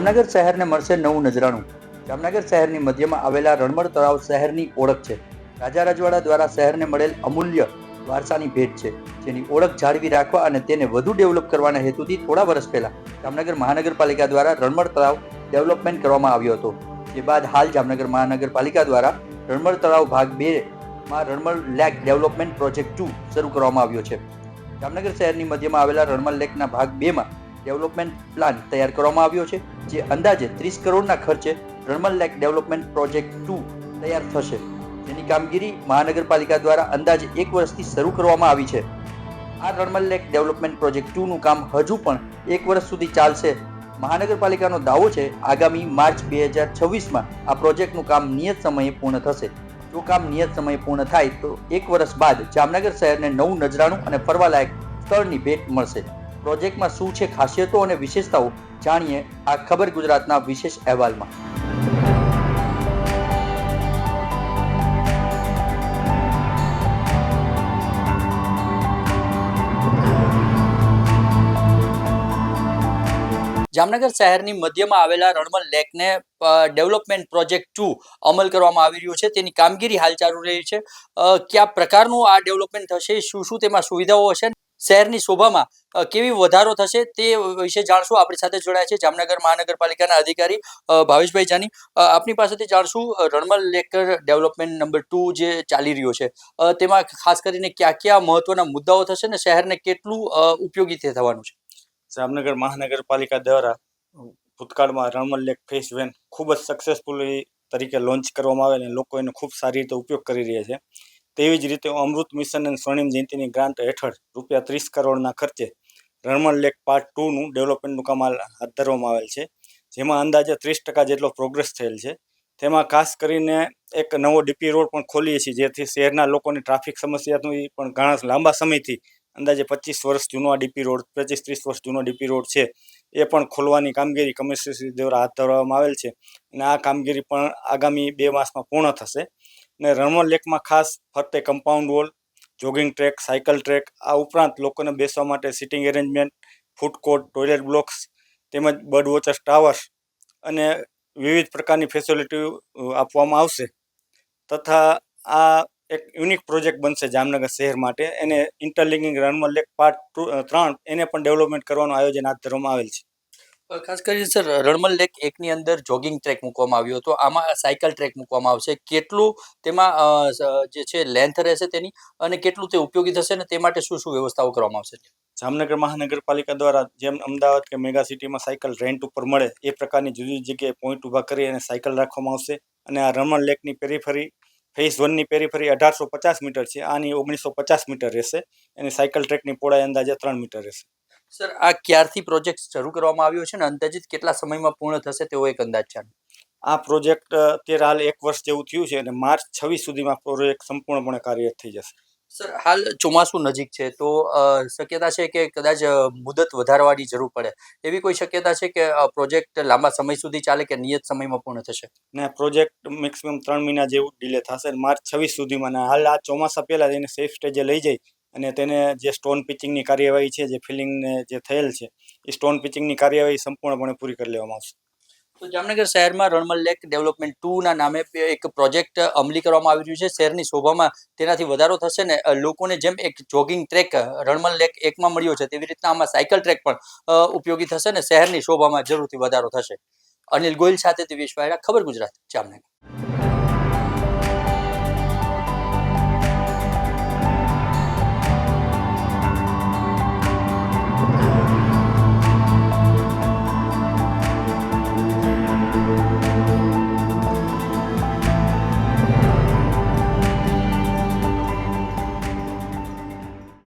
જામનગર શહેરને મળશે નવું નજરાણું. જામનગર શહેરની મધ્યમાં આવેલા રણમળ તળાવ શહેરની ઓળખ છે. રાજા રજવાડા દ્વારા શહેરને મળેલ અમૂલ્ય વારસાની ભેટ છે. જેની ઓળખ જાળવી રાખવા અને તેને વધુ ડેવલપ કરવાના હેતુથી થોડા વર્ષ પહેલા જામનગર મહાનગરપાલિકા દ્વારા રણમળ તળાવ ડેવલપમેન્ટ કરવામાં આવ્યો હતો. જે બાદ હાલ જામનગર મહાનગરપાલિકા દ્વારા રણમળ તળાવ ભાગ બે માં Ranmal lake development project two શરૂ કરવામાં આવ્યો છે. જામનગર શહેરની મધ્યમાં આવેલા રણમલ લેકના ભાગ બેમાં ડેવલપમેન્ટ પ્લાન તૈયાર કરવામાં આવ્યો છે. જે અંદાજે ત્રીસ કરોડના ખર્ચે Ranmal lake development project two તૈયાર થશે. જેની કામગીરી મહાનગરપાલિકા દ્વારા અંદાજે એક વર્ષથી શરૂ કરવામાં આવી છે. આ રણમલ લેક ડેવલપમેન્ટ પ્રોજેક્ટ ટુનું કામ હજુ પણ એક વર્ષ સુધી ચાલશે. મહાનગરપાલિકાનો દાવો છે, આગામી માર્ચ બે હજાર છવ્વીસમાં આ પ્રોજેક્ટનું કામ નિયત સમયે પૂર્ણ થશે. જો કામ નિયત સમયે પૂર્ણ થાય, તો એક વર્ષ બાદ જામનગર શહેરને નવું નજરાણું અને ફરવાલાયક સ્થળની ભેટ મળશે. પ્રોજેક્ટમાં શું છે ખાસિયતો અને વિશેષતાઓ જાણીએ આ ખબર ગુજરાતના વિશેષ અહેવાલમાં. જામનગર શહેરની મધ્યમાં આવેલા રણમલ લેકને ડેવલપમેન્ટ પ્રોજેક્ટ ટુ અમલ કરવામાં આવી રહ્યો છે. તેની કામગીરી હાલ ચાલુ રહી છે. કયા પ્રકારનું આ ડેવલપમેન્ટ થશે? શું શું તેમાં સુવિધાઓ હશે? શહેરની શોભામાં કેવી વધારો થશે તે વિશે જાણશું. આપણી સાથે જોડાયા છે જામનગર મહાનગરપાલિકાના અધિકારી ભાવેશભાઈ જાની. આપની પાસેથી જાણશું રણમલ લેકર ડેવલપમેન્ટ નંબર ટુ જે ચાલી રહ્યો છે તેમાં ખાસ કરીને કયા કયા મહત્વના મુદ્દાઓ થશે ને શહેરને કેટલું ઉપયોગી તે થવાનું છે? જામનગર મહાનગરપાલિકા દ્વારા ભૂતકાળમાં રણમલ લેક ફેસ વેન ખૂબ જ સક્સેસફુલી તરીકે લોન્ચ કરવામાં આવે અને લોકો એનો ખૂબ સારી રીતે ઉપયોગ કરી રહ્યા છે. તેવી જ રીતે અમૃત મિશન અને સ્વર્ણિમ જયંતિની ગ્રાન્ટ હેઠળ રૂપિયા ત્રીસ કરોડના ખર્ચે રણમલ લેક પાર્ટ ટુનું ડેવલપમેન્ટનું કામ હાથ ધરવામાં આવેલ છે. જેમાં અંદાજે ત્રીસ ટકા જેટલો પ્રોગ્રેસ થયેલ છે. તેમાં ખાસ કરીને એક નવો ડીપી રોડ પણ ખોલીએ છીએ, જેથી શહેરના લોકોની ટ્રાફિક સમસ્યાનું પણ ઘણા લાંબા સમયથી અંદાજે પચીસ વર્ષ જૂનો આ ડીપી રોડ, પચીસ ત્રીસ વર્ષ જૂનો ડીપી રોડ છે. એ પણ ખોલવાની કામગીરી કમિશનરશ્રી દ્વારા હાથ ધરવામાં આવેલ છે. અને આ કામગીરી પણ આગામી બે માસમાં પૂર્ણ થશે. અને રણમલ લેકમાં ખાસ ફરતે compound wall jogging track cycle track આ ઉપરાંત લોકોને બેસવા માટે sitting arrangement food court toilet blocks તેમજ બર્ડ વોચર્સ ટાવર્સ અને વિવિધ પ્રકારની ફેસિલિટી આપવામાં આવશે. તથા આ એક યુનિક પ્રોજેક્ટ બનશે જામનગર શહેર માટે. એને interlinking Ranmal lake part two ત્રણ, એને પણ ડેવલપમેન્ટ કરવાનું આયોજન હાથ ધરવામાં આવેલ છે. ખાસ કરીને સર, રણમલ લેક એકની અંદર જોગિંગ ટ્રેક મૂકવામાં આવ્યો હતો. આમાં સાયકલ ટ્રેક મૂકવામાં આવશે. કેટલું તેમાં જે છે લેન્થ રહેશે તેની અને કેટલું તે ઉપયોગી થશે ને તે માટે શું શું વ્યવસ્થાઓ કરવામાં આવશે? જામનગર મહાનગરપાલિકા દ્વારા જેમ અમદાવાદ કે મેગા સિટીમાં સાયકલ રેન્ટ ઉપર મળે એ પ્રકારની જુદી જુદી જગ્યાએ પોઈન્ટ ઊભા કરી અને સાયકલ રાખવામાં આવશે. અને આ રમણ લેકની પેરીફરી, ફેઝ વનની પેરીફરી અઢારસો પચાસ મીટર છે. આની ઓગણીસો પચાસ મીટર રહેશે. અને સાયકલ ટ્રેકની પહોળાઈ અંદાજે ત્રણ મીટર રહેશે. સર આ ક્યારથી પ્રોજેક્ટ શરૂ કરવામાં આવ્યો છે ને? અંદાજિત કેટલા સમયમાં પૂર્ણ થશે તેવો એક અંદાજ છે? આ પ્રોજેક્ટ અત્યારે હાલ એક વર્ષ જેવું થયું છે અને માર્ચ છવ્વીસ સુધીમાં પ્રોજેક્ટ સંપૂર્ણપણે કાર્યરત થઈ જશે. સર હાલ ચોમાસું નજીક છે તો શક્યતા છે કે કદાચ મુદત વધારવાની જરૂર પડે? એવી કોઈ શક્યતા છે કે પ્રોજેક્ટ લાંબા સમય સુધી ચાલે કે નિયત સમયમાં પૂર્ણ થશે? ને પ્રોજેક્ટ મેક્સિમમ ત્રણ મહિના જેવું ડિલે થશે માર્ચ છવ્વીસ સુધીમાં હાલ આ ચોમાસા પહેલાં એને સેફ સ્ટેજે લઈ જઈ અને તેને જે સ્ટોન પિચિંગની કાર્યવાહી છે, જે ફિલિંગને જે થયેલ છે, એ સ્ટોન પિચિંગની કાર્યવાહી સંપૂર્ણપણે પૂરી કરી લેવામાં આવશે. તો જામનગર શહેરમાં રણમલ લેક ડેવલપમેન્ટ ટુના નામે એક પ્રોજેક્ટ અમલી કરવામાં આવી રહ્યું છે. શહેરની શોભામાં તેનાથી વધારો થશે ને લોકોને જેમ એક જોગિંગ ટ્રેક રણમલ લેક એકમાં મળ્યો છે, તેવી રીતના આમાં સાયકલ ટ્રેક પણ ઉપયોગી થશે ને, શહેરની શોભામાં જરૂરથી વધારો થશે. અનિલ ગોયલ સાથે દિવેશ વાયડા ખબર ગુજરાત, જામનગર.